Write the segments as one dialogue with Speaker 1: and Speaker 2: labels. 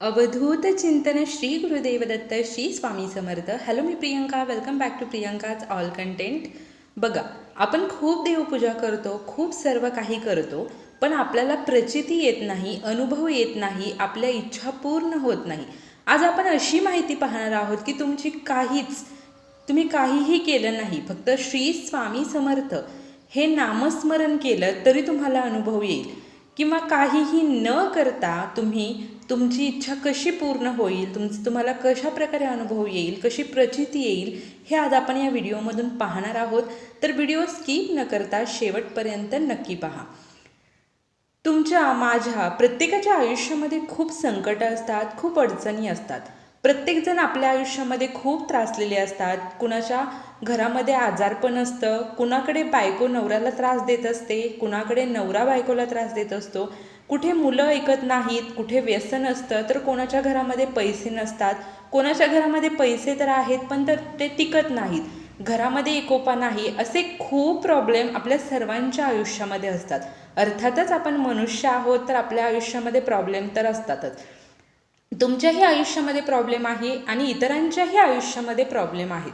Speaker 1: अवधूत चिंतन Shri Gurudev Datta Shri Swami Samarth. Hello me Priyanka. Welcome back to Priyanka's all content बघा आपण खूप देवपूजा करतो खूप सर्व काही करतो पण आपल्याला प्रचिती येत नाही अनुभव येत नाही आपल्या इच्छा पूर्ण होत नाही. आज आपण अशी माहिती पाहणार आहोत की तुमची काहीच तुम्ही काहीही केलं नाही फक्त श्री स्वामी समर्थ. हे नामस्मरण केलं तरी तुम्हाला अनुभव येईल. किंवा काहीही न करता तुम्ही तुमची इच्छा कशी पूर्ण होईल तुमचं तुम्हाला कशा प्रकारे अनुभव येईल कशी प्रचिती येईल हे आज आपण या व्हिडिओमधून पाहणार आहोत. तर व्हिडिओ स्किप न करता शेवटपर्यंत नक्की पहा. तुमच्या माझ्या प्रत्येकाच्या आयुष्यामध्ये खूप संकटं असतात खूप अडचणी असतात. प्रत्येकजण आपल्या आयुष्यामध्ये खूप त्रासलेले असतात. कुणाच्या घरामध्ये आजारपण असतं. कुणाकडे बायको नवऱ्याला त्रास देत असते कुणाकडे नवरा बायकोला त्रास देत असतो. कुठे मुलं ऐकत नाहीत कुठे व्यसन असतं तर कोणाच्या घरामध्ये पैसे नसतात. कोणाच्या घरामध्ये पैसे तर आहेत पण तर ते टिकत नाहीत. घरामध्ये एकोपा नाही असे खूप प्रॉब्लेम आपल्या सर्वांच्या आयुष्यामध्ये असतात. अर्थातच आपण मनुष्य आहोत तर आपल्या आयुष्यामध्ये प्रॉब्लेम तर असतातच. तुमच्याही आयुष्यामध्ये प्रॉब्लेम आहे आणि इतरांच्याही आयुष्यामध्ये प्रॉब्लेम आहेत.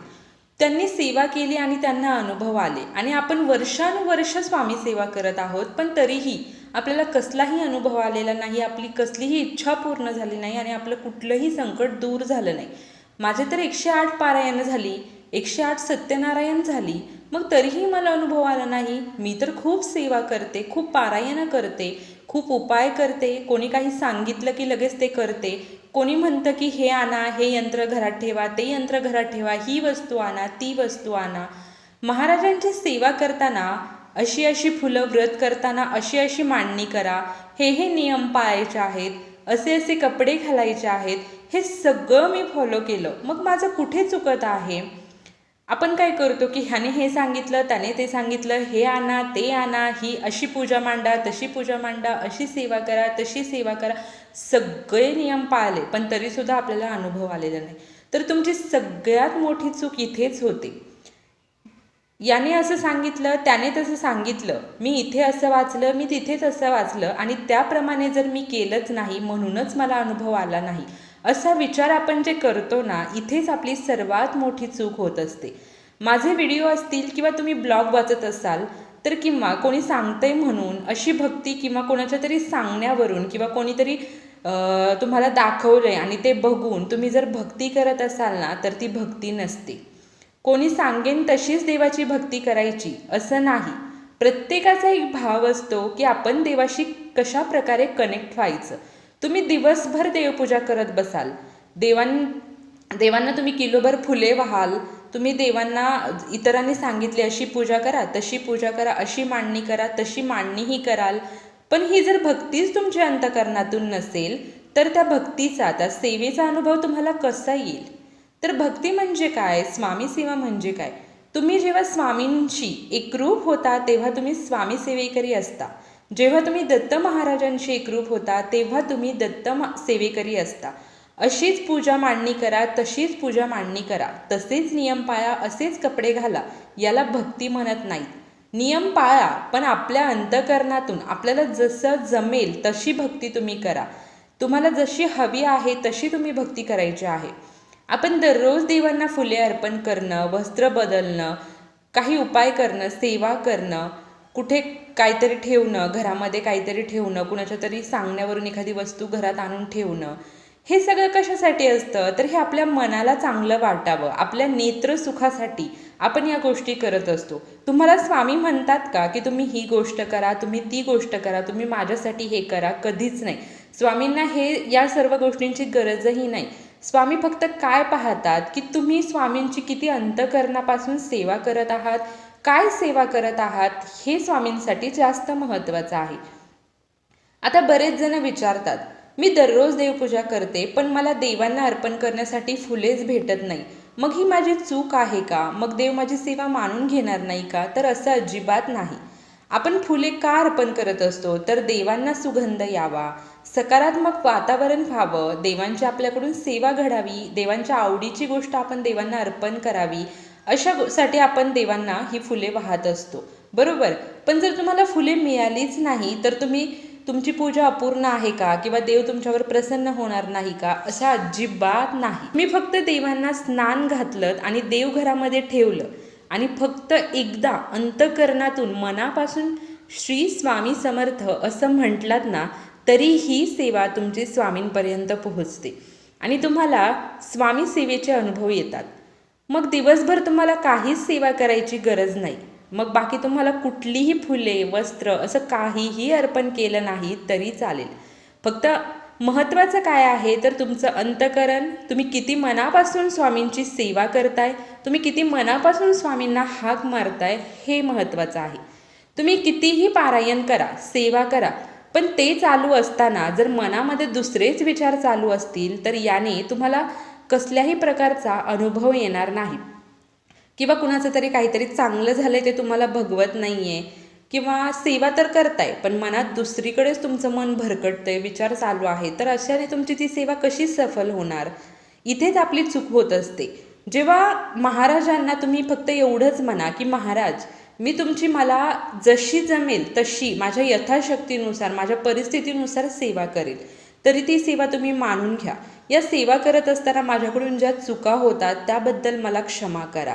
Speaker 1: त्यांनी सेवा केली आणि त्यांना अनुभव आले. आणि आपण वर्षानुवर्ष स्वामी सेवा करत आहोत पण तरीही आपल्याला कसलाही अनुभव आलेला नाही आपली कसलीही इच्छा पूर्ण झाली नाही आणि आपलं कुठलंही संकट दूर झालं नाही. माझे तर एकशे आठ पारायण झाली एकशे आठ सत्यनारायण झाली मग तरीही मला अनुभव आला नाही. मी तर खूप सेवा करते खूप पारायणं करते खूप उपाय करते. कोणी काही सांगितलं की लगेच ते करते. कोणी म्हणतं की हे आणा हे यंत्र घरात ठेवा ते यंत्र घरात ठेवा ही वस्तू आणा ती वस्तू आणा. महाराजांची सेवा करताना अशी अशी फुलं व्रत करताना अशी अशी मांडणी करा. हे हे नियम पाळायचे आहेत असे असे कपडे घालायचे आहेत. हे सगळं मी फॉलो केलं. मग माझं कुठे चुकत आहे? आपण काय करतो की ह्याने हे सांगितलं त्याने ते सांगितलं हे आणा ते आणा ही अशी पूजा मांडा तशी पूजा मांडा अशी सेवा करा तशी सेवा करा. सगळे नियम पाळले पण तरीसुद्धा आपल्याला अनुभव आलेला नाही. तर तुमची सगळ्यात मोठी चूक इथेच होते. याने असं सांगितलं त्याने तसं सांगितलं मी इथे असं वाचलं मी तिथेच असं वाचलं आणि त्याप्रमाणे जर मी केलंच नाही म्हणूनच मला अनुभव आला नाही. असा विचार आपण जे करतो ना इथेच आपली सर्वात मोठी चूक होत असते. माझे व्हिडिओ असतील किंवा तुम्ही ब्लॉग वाचत असाल तर किंवा कोणी सांगतंय म्हणून अशी भक्ती किंवा कोणाच्या तरी सांगण्यावरून किंवा कोणीतरी तुम्हाला दाखवलं आहे आणि ते बघून तुम्ही जर भक्ती करत असाल ना तर ती भक्ती नसते. कोणी सांगेन तशीच देवाची भक्ती करायची असं नाही. प्रत्येकाचा एक भाव असतो की आपण देवाशी कशा प्रकारे कनेक्ट व्हायचं. तुम्ही दिवसभर देवपूजा करत बसाल. देवां देवांना तुम्ही किलोभर फुले व्हाल. तुम्ही देवांना इतरांनी सांगितले अशी पूजा करा तशी पूजा करा अशी मांडणी करा तशी मांडणीही कराल. पण ही जर भक्तीच तुमच्या अंतकरणातून नसेल तर त्या भक्तीचा त्या सेवेचा अनुभव तुम्हाला कसा येईल? तर भक्ती म्हणजे काय? स्वामी सेवा म्हणजे काय? तुम्ही जेव्हा स्वामींशी एकरूप होता तेव्हा तुम्ही स्वामी सेवेकरी असता. जेव्हा तुम्ही दत्त महाराजांशी एकरूप होता तेव्हा तुम्ही दत्त सेवेकरी असता. अशीच पूजा मांडणी करा तशीच पूजा मांडणी करा. तसेच नियम पाळा असेच कपडे घाला याला भक्ती म्हणत नाही नियम पाळा पण आपल्या अंतकरणातून आपल्याला जसं जमेल तशी भक्ती तुम्ही करा. तुम्हाला जशी हवी आहे तशी तुम्ही भक्ती करायची आहे. आपण दररोज देवांना फुले अर्पण करणं वस्त्र बदलणं काही उपाय करणं सेवा करणं कुठे काहीतरी ठेवणं घरामध्ये काहीतरी ठेवणं कुणाच्या तरी सांगण्यावरून एखादी वस्तू घरात आणून ठेवणं हे सगळं कशासाठी असतं? तर हे आपल्या मनाला चांगलं वाटावं आपल्या नेत्रसुखासाठी आपण या गोष्टी करत असतो. तुम्हाला स्वामी म्हणतात का की तुम्ही ही गोष्ट करा तुम्ही ती गोष्ट करा तुम्ही माझ्यासाठी हे करा? कधीच नाही. स्वामींना हे या सर्व गोष्टींची गरजही नाही. स्वामी फक्त काय पाहतात की तुम्ही स्वामींची किती अंतकरणापासून सेवा करत आहात? काय सेवा करत आहात हे स्वामींसाठी जास्त महत्त्वाचं आहे. आता बरेच जण विचारतात मी दररोज देवपूजा करते पण मला देवांना अर्पण करण्यासाठी फुलेच भेटत नाही. मग ही माझी चूक आहे का? मग देव माझी सेवा मानून घेणार नाही का? तर असं अजिबात नाही. आपण फुले का अर्पण करत असतो? तर देवांना सुगंध यावा. सकारात्मक वातावरण व्हावं. देवांची आपल्याकडून सेवा घडावी. देवांच्या आवडीची गोष्ट आपण देवांना अर्पण करावी. अशासाठी आपण देवांना ही फुले वाहत असतो. बरोबर? पण जर तुम्हाला फुले मिळालीच नाही तर तुम्ही तुमची पूजा अपूर्ण आहे का? किंवा देव तुमच्यावर प्रसन्न होणार नाही का? असं अजिबात नाही. मी फक्त देवांना स्नान घातलं आणि देवघरामध्ये ठेवलं. आणि फक्त एकदा अंतकरणातून मनापासून श्री स्वामी समर्थ असं म्हटलात ना तरी ही सेवा तुमची स्वामींपर्यंत पोहोचते. आणि तुम्हाला स्वामी सेवेचे अनुभव येतात. मग दिवसभर तुम्हाला काहीच सेवा करायची गरज नाही. मग बाकी तुम्हाला कुठलीही फुले वस्त्र असं काहीही अर्पण केलं नाही तरी चालेल. फक्त महत्त्वाचं काय आहे तर तुमचं अंतकरण. तुम्ही किती मनापासून स्वामींची सेवा करताय तुम्ही किती मनापासून स्वामींना हाक मारताय हे महत्त्वाचं आहे. तुम्ही कितीही पारायण करा सेवा करा पण ते चालू असताना जर मनामध्ये दुसरेच विचार चालू असतील तर याने तुम्हाला कसल्याही प्रकारचा अनुभव येणार नाही. किंवा कुणाचं तरी काहीतरी चांगलं झालंय ते तुम्हाला भगवत नाही आहे किंवा सेवा तर करताय पण मनात दुसरीकडेच तुमचं मन भरकटतंय विचार चालू आहे तर अशाने तुमची ती सेवा कशी सफल होणार? इथेच आपली चूक होत असते. जेव्हा महाराजांना तुम्ही फक्त एवढंच म्हणा की महाराज मी तुमची मला जशी जमेल तशी माझ्या यथाशक्तीनुसार माझ्या परिस्थितीनुसार सेवा करेल. तरी ती सेवा तुम्ही मानून घ्या. या सेवा करत असताना माझ्याकडून ज्या चुका होतात त्याबद्दल मला क्षमा करा.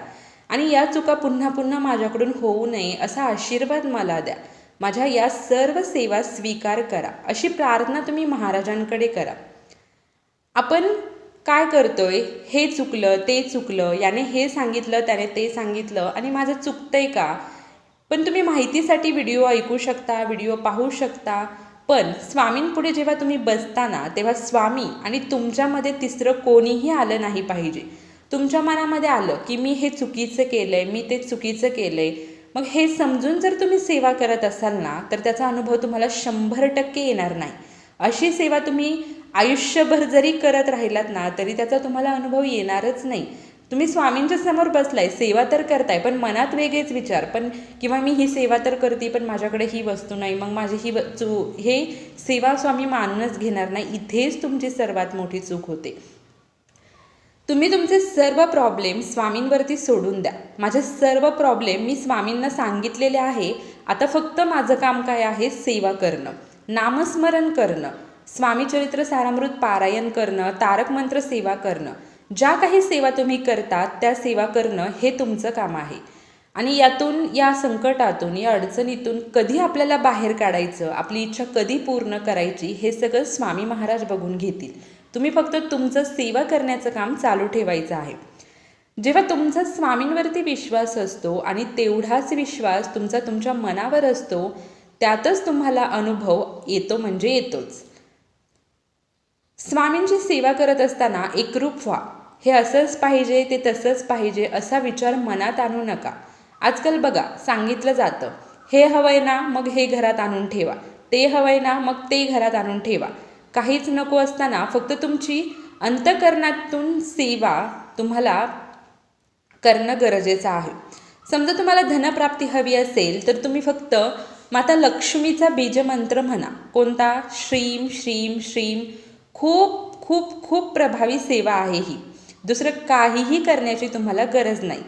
Speaker 1: आणि या चुका पुन्हा पुन्हा माझ्याकडून होऊ नये असा आशीर्वाद मला द्या. माझ्या या सर्व सेवा स्वीकार करा. अशी प्रार्थना तुम्ही महाराजांकडे करा. आपण काय करतोय? हे चुकलं ते चुकलं याने हे सांगितलं त्याने ते सांगितलं आणि माझं चुकतंय का? पण तुम्ही माहितीसाठी व्हिडिओ ऐकू शकता व्हिडिओ पाहू शकता. पण स्वामींपुढे जेव्हा तुम्ही बसताना तेव्हा स्वामी आणि तुमच्यामध्ये तिसरं कोणीही आलं नाही पाहिजे. तुमच्या मनामध्ये आलं की मी हे चुकीचं केलं आहे मी ते चुकीचं केलं आहे मग हे समजून जर तुम्ही सेवा करत असाल ना तर त्याचा अनुभव तुम्हाला शंभर टक्के येणार नाही. अशी सेवा तुम्ही आयुष्यभर जरी करत राहिलात ना तरी त्याचा तुम्हाला अनुभव येणारच नाही. तुम्ही स्वामींच्या समोर बसलाय सेवा तर करताय पण मनात वेगळेच विचार. पण किंवा मी ही सेवा तर करते पण माझ्याकडे ही वस्तू नाही मग माझी ही चू हे सेवा स्वामी मानूनच घेणार नाही इथेच तुमची सर्वात मोठी चूक होते. तुम्ही तुमचे सर्व प्रॉब्लेम स्वामींवरती सोडून द्या. माझे सर्व प्रॉब्लेम मी स्वामींना सांगितलेले आहे. आता फक्त माझं काम काय आहे? सेवा करणं. नामस्मरण करणं. स्वामी चरित्र सारामृत पारायण करणं. तारक मंत्र सेवा करणं. ज्या काही सेवा तुम्ही करतात त्या सेवा करणं हे तुमचं काम आहे. आणि यातून या संकटातून या अडचणीतून कधी आपल्याला बाहेर काढायचं आपली इच्छा कधी पूर्ण करायची हे सगळं स्वामी महाराज बघून घेतील. तुम्ही फक्त तुमचं सेवा करण्याचं काम चालू ठेवायचं आहे. जेव्हा तुमचा स्वामींवरती विश्वास असतो आणि तेवढाच विश्वास तुमचा तुमच्या मनावर असतो त्यातच तुम्हाला अनुभव येतो म्हणजे येतोच. स्वामींची सेवा करत असताना एकरूप व्हा. हे असंच पाहिजे ते तसंच पाहिजे असा विचार मनात आणू नका. आजकाल बघा सांगितलं जातं हे हवंय ना मग हे घरात आणून ठेवा. ते हवंय ना मग ते घरात आणून ठेवा. काहीच नको असताना फक्त तुमची अंतकरणातून सेवा तुम्हाला करणं गरजेचं आहे. समजा तुम्हाला धनप्राप्ती हवी असेल तर तुम्ही फक्त माता लक्ष्मीचा बीजमंत्र म्हणा. कोणता? श्रीम श्रीम श्रीम. खूप खूप खूप प्रभावी सेवा आहे ही. दुसरं काहीही करण्याची तुम्हाला गरज नाही.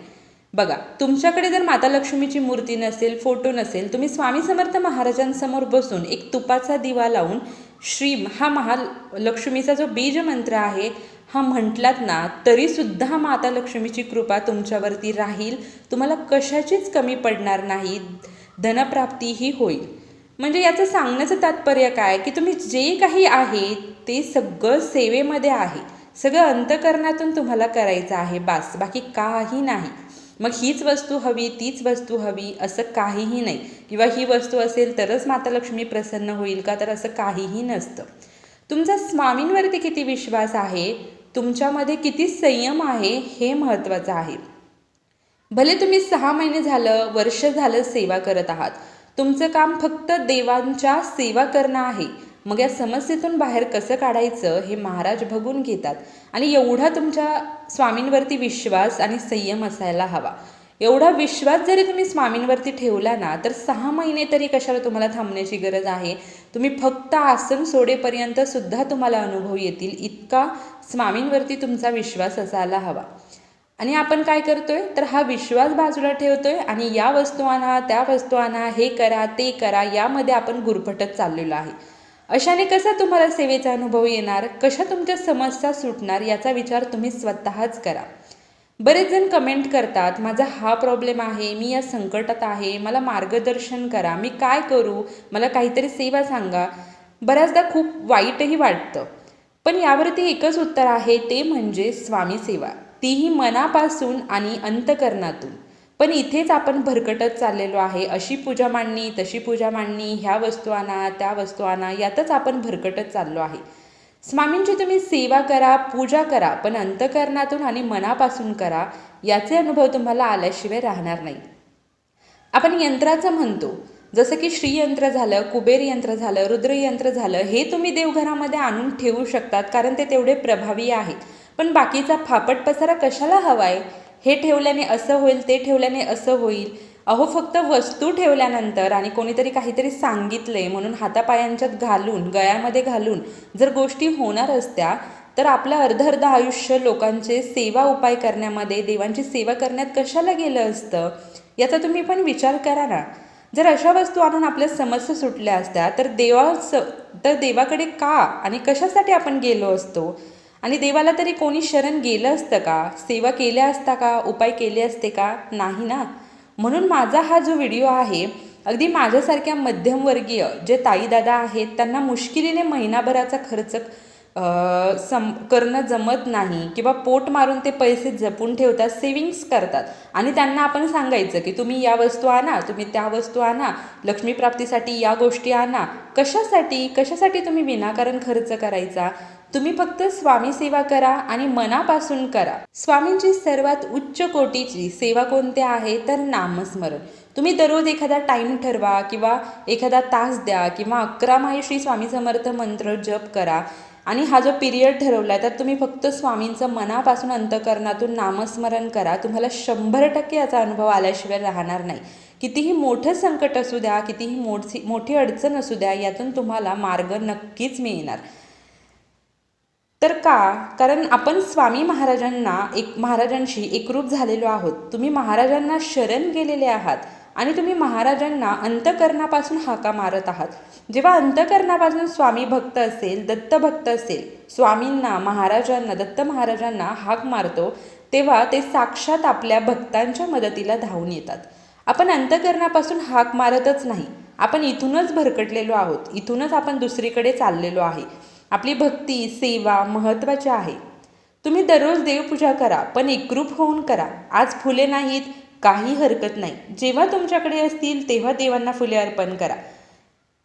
Speaker 1: बघा तुमच्याकडे जर माता लक्ष्मीची मूर्ती नसेल फोटो नसेल तुम्ही स्वामी समर्थ महाराजांसमोर बसून एक तुपाचा दिवा लावून श्रीम हा महालक्ष्मीचा जो बीज मंत्र आहे हा म्हटलात ना तरीसुद्धा माता लक्ष्मीची कृपा तुमच्यावरती राहील. तुम्हाला कशाचीच कमी पडणार नाही. धनप्राप्तीही होईल. म्हणजे याचं सांगण्याचं तात्पर्य काय? की तुम्ही जे काही आहे ते सगळं सेवेमध्ये आहे. सगळं अंतकरणातून तुम्हाला करायचं आहे बास. बाकी काही नाही. मग हीच वस्तू हवी तीच वस्तू हवी असं काहीही नाही. किंवा ही वस्तू असेल तरच माता लक्ष्मी प्रसन्न होईल का? तर असं काहीही नसतं. तुमचा स्वामींवरती किती विश्वास आहे? तुमच्यामध्ये किती संयम आहे? हे महत्त्वाचं आहे. भले तुम्ही सहा महिने झालं वर्ष झालं सेवा करत आहात. तुमचं काम फक्त देवांच्या सेवा करणं आहे. मग या समस्येतून बाहेर कसं काढायचं हे महाराज बघून घेतात. आणि एवढा तुमच्या स्वामींवरती विश्वास आणि संयम असायला हवा. एवढा विश्वास जरी तुम्ही स्वामींवरती ठेवला ना तर सहा महिने तरी कशाला तुम्हाला थांबण्याची गरज आहे? तुम्ही फक्त आसन सोडेपर्यंत सुद्धा तुम्हाला अनुभव येतील इतका स्वामींवरती तुमचा विश्वास असायला हवा. आणि आपण काय करतोय? तर हा विश्वास बाजूला ठेवतोय आणि या वस्तू आणा त्या वस्तू आणा हे करा ते करा यामध्ये आपण गुरफटत चाललेलो आहे. अशाने कसा तुम्हाला सेवेचा अनुभव येणार? कशा तुमच्या समस्या सुटणार? याचा विचार तुम्ही स्वतःच करा. बरेच जण कमेंट करतात माझा हा प्रॉब्लेम आहे मी या संकटात आहे मला मार्गदर्शन करा मी काय करू? मला काहीतरी सेवा सांगा. बऱ्याचदा खूप वाईटही वाटतं. पण यावरती एकच उत्तर आहे ते म्हणजे स्वामी सेवा. तीही मनापासून आणि अंतकरणातून. पण इथेच आपण भरकटत चाललेलो आहे. अशी पूजा मांडणी तशी पूजा मांडणी ह्या वस्तू आणा त्या वस्तू आणा यातच आपण भरकटत चाललो आहे. स्वामींची तुम्ही सेवा करा पूजा करा पण अंतकरणातून आणि मनापासून करा याचे अनुभव तुम्हाला आल्याशिवाय राहणार नाही. आपण यंत्राचं म्हणतो. जसं की श्रीयंत्र झालं कुबेर यंत्र झालं रुद्रयंत्र झालं हे तुम्ही देवघरामध्ये आणून ठेवू शकतात कारण ते तेवढे प्रभावी आहेत. पण बाकीचा फापट पसारा कशाला हवा आहे हे ठेवल्याने असं होईल ते ठेवल्याने असं होईल. अहो फक्त वस्तू ठेवल्यानंतर आणि कोणीतरी काहीतरी सांगितले म्हणून हातापायांच्यात घालून गळ्यामध्ये घालून जर गोष्टी होणार असत्या तर आपलं अर्ध अर्ध आयुष्य लोकांचे सेवा उपाय करण्यामध्ये देवांची सेवा करण्यात कशाला गेलं असतं? याचा तुम्ही पण विचार करा ना. जर अशा वस्तू आणून आपल्या समस्या सुटल्या असत्या तर देवा तर देवाकडे का आणि कशासाठी आपण गेलो असतो? आणि देवाला तरी कोणी शरण गेलं असतं का? सेवा केल्या असता का? उपाय केले असते का? नाही ना. म्हणून माझा हा जो व्हिडिओ आहे अगदी माझ्यासारख्या मध्यमवर्गीय जे ताईदादा आहेत त्यांना मुश्किलीने महिनाभराचा खर्च सम करणं जमत नाही किंवा पोट मारून ते पैसे जपून ठेवतात सेविंग्स करतात. आणि त्यांना आपण सांगायचं की तुम्ही या वस्तू आणा तुम्ही त्या वस्तू आणा लक्ष्मीप्राप्तीसाठी या गोष्टी आणा. कशासाठी? कशासाठी तुम्ही विनाकारण खर्च करायचा? तुम्ही फक्त स्वामी सेवा करा आणि मनापासून करा. स्वामींची सर्वात उच्च कोटीची सेवा कोणत्या आहे तर नामस्मरण. तुम्ही दररोज एखादा टाईम ठरवा किंवा एखादा तास द्या किंवा अकरा माही श्री स्वामी समर्थ मंत्र जप करा. आणि हा जो पिरियड ठरवला आहे तर तुम्ही फक्त स्वामींचं मनापासून अंतकरणातून नामस्मरण करा. तुम्हाला शंभर टक्के याचा अनुभव आल्याशिवाय राहणार नाही. कितीही मोठं संकट असू द्या कितीही मोठी मोठी अडचण असू द्या यातून तुम्हाला मार्ग नक्कीच मिळणार. तर का? कारण आपण स्वामी महाराजांना एक महाराजांशी एकरूप झालेलो आहोत. तुम्ही महाराजांना शरण गेलेले आहात आणि तुम्ही महाराजांना अंतकरणापासून हाका मारत आहात. जेव्हा अंतकरणापासून स्वामी भक्त असेल दत्त भक्त असेल स्वामींना महाराजांना दत्त महाराजांना हाक मारतो तेव्हा ते साक्षात आपल्या भक्तांच्या मदतीला धावून येतात. आपण अंतकरणापासून हाक मारतच नाही. आपण इथूनच भरकटलेलो आहोत. इथूनच आपण दुसरीकडे चाललेलो आहे. आपली भक्ती सेवा महत्त्वाची आहे. तुम्ही दररोज देवपूजा करा पण एकरूप होऊन करा. आज फुले नाहीत काही हरकत नाही. जेव्हा तुमच्याकडे असतील तेव्हा देवांना फुले अर्पण करा.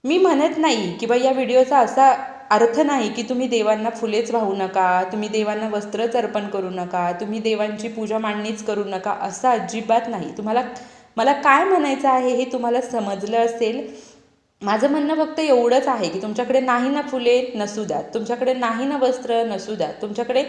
Speaker 1: मी म्हणत नाही की बा या व्हिडिओचा असा अर्थ नाही की तुम्ही देवांना फुलेच वाहू नका तुम्ही देवांना वस्त्रच अर्पण करू नका तुम्ही देवांची पूजा मांडणीच करू नका असं अजिबात नाही. तुम्हाला मला काय म्हणायचं आहे हे तुम्हाला समजलं असेल माझं म्हणणं फक्त एवढंच आहे की तुमच्याकडे नाही ना फुले नसू द्यात तुमच्याकडे नाही ना वस्त्र नसू द्यात तुमच्याकडे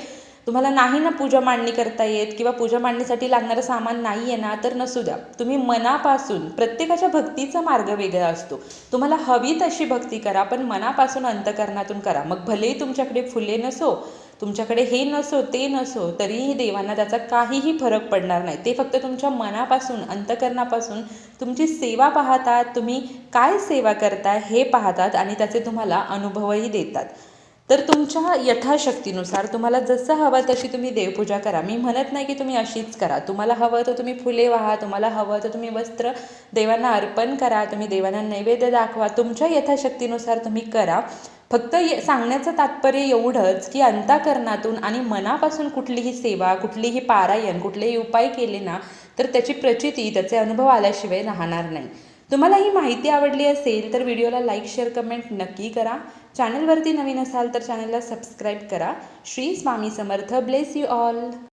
Speaker 1: तुम्हाला नाही ना पूजा मांडणी करता येत किंवा पूजा मांडणीसाठी लागणारं सामान नाही आहे ना तर नसू द्या. तुम्ही मनापासून प्रत्येकाच्या भक्तीचा मार्ग वेगळा असतो. तुम्हाला हवी तशी भक्ती करा पण मनापासून अंतकरणातून करा. मग भलेही तुमच्याकडे फुले नसो तुमच्याकडे हे नसो ते नसो तरीही देवांना त्याचा काहीही फरक पडणार नाही. ते फक्त तुमच्या मनापासून अंतकरणापासून तुमची सेवा पाहतात तुम्ही काय सेवा करताय हे पाहतात आणि त्याचे तुम्हाला अनुभवही देतात. तर तुमच्या यथाशक्तीनुसार तुम्हाला जसं हवं तशी तुम्ही देवपूजा करा. मी म्हणत नाही की तुम्ही अशीच करा. तुम्हाला हवं तर तुम्ही फुले वाहा तुम्हाला हवं तर तुम्ही वस्त्र देवांना अर्पण करा तुम्ही देवांना नैवेद्य दाखवा. तुमच्या यथाशक्तीनुसार तुम्ही करा. फक्त ये सांगण्याचं तात्पर्य एवढंच की अंताकरणातून आणि मनापासून कुठलीही सेवा कुठलीही पारायण कुठलेही उपाय केले ना तर त्याची प्रचिती त्याचे अनुभव आल्याशिवाय राहणार नाही. तुम्हाला ही माहिती आवडली असेल तर व्हिडिओला लाईक शेअर कमेंट नक्की करा. चॅनलवरती नवीन असाल तर चॅनलला सबस्क्राईब करा. Shri Swami Samarth. Bless you all